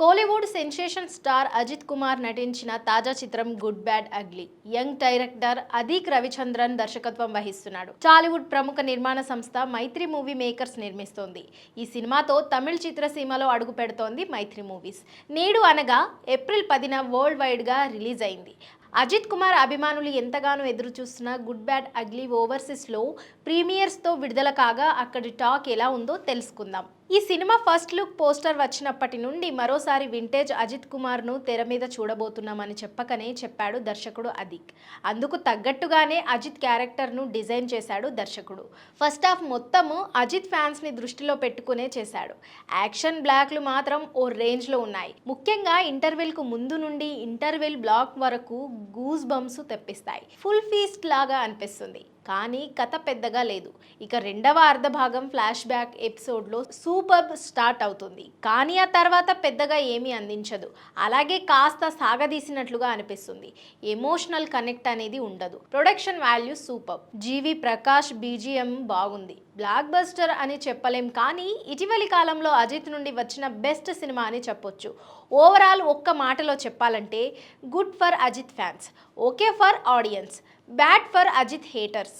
Kollywood sensation star Ajith Kumar నటించిన తాజా చిత్రం good bad ugly young director Adhik Ravichandran దర్శకత్వం వహిస్తున్నాడు. టాలీవుడ్ ప్రముఖ నిర్మాణ సంస్థ మైత్రి మూవీ మేకర్స్ నిర్మిస్తోంది. ఈ సినిమాతో తమిళ చిత్రసీమలో అడుగు పెడుతోంది మైత్రి మూవీస్. నేడు అనగా ఏప్రిల్ పదిన వరల్డ్ వైడ్గా రిలీజ్ అయింది. అజిత్ కుమార్ అభిమానులు ఎంతగానో ఎదురు చూస్తున్న గుడ్ బ్యాడ్ అగ్లీ ఓవర్సీస్లో ప్రీమియర్స్తో విడుదల కాగా అక్కడి టాక్ ఎలా ఉందో తెలుసుకుందాం. ఈ సినిమా ఫస్ట్ లుక్ పోస్టర్ వచ్చినప్పటి నుండి మరోసారి వింటేజ్ అజిత్ కుమార్ను తెర మీద చూడబోతున్నామని చెప్పకనే చెప్పాడు దర్శకుడు అదిక్ అందుకు తగ్గట్టుగానే అజిత్ క్యారెక్టర్ను డిజైన్ చేశాడు దర్శకుడు. ఫస్ట్ హాఫ్ మొత్తము అజిత్ ఫ్యాన్స్ని దృష్టిలో పెట్టుకునే చేశాడు. యాక్షన్ బ్లాక్లు మాత్రం ఓ రేంజ్లో ఉన్నాయి. ముఖ్యంగా ఇంటర్వెల్కు ముందు నుండి ఇంటర్వెల్ బ్లాక్ వరకు గూస్ బంప్స్ తెప్పిస్తాయి. ఫుల్ ఫీస్ట్ లాగా అనిపిస్తుంది. కానీ కథ పెద్దగా లేదు. ఇక రెండవ అర్ధభాగం ఫ్లాష్ బ్యాక్ ఎపిసోడ్లో సూపర్ స్టార్ట్ అవుతుంది. కానీ ఆ తర్వాత పెద్దగా ఏమీ అందించదు. అలాగే కాస్త సాగదీసినట్లుగా అనిపిస్తుంది. ఎమోషనల్ కనెక్ట్ అనేది ఉండదు. Production value super. GV Prakash BGM బాగుంది. బ్లాక్ బస్టర్ అని చెప్పలేం కానీ ఇటీవలి కాలంలో అజిత్ నుండి వచ్చిన బెస్ట్ సినిమా అని చెప్పొచ్చు. ఓవరాల్ ఒక్క మాటలో చెప్పాలంటే good for Ajith fans. Okay for audience. Bad for Ajith haters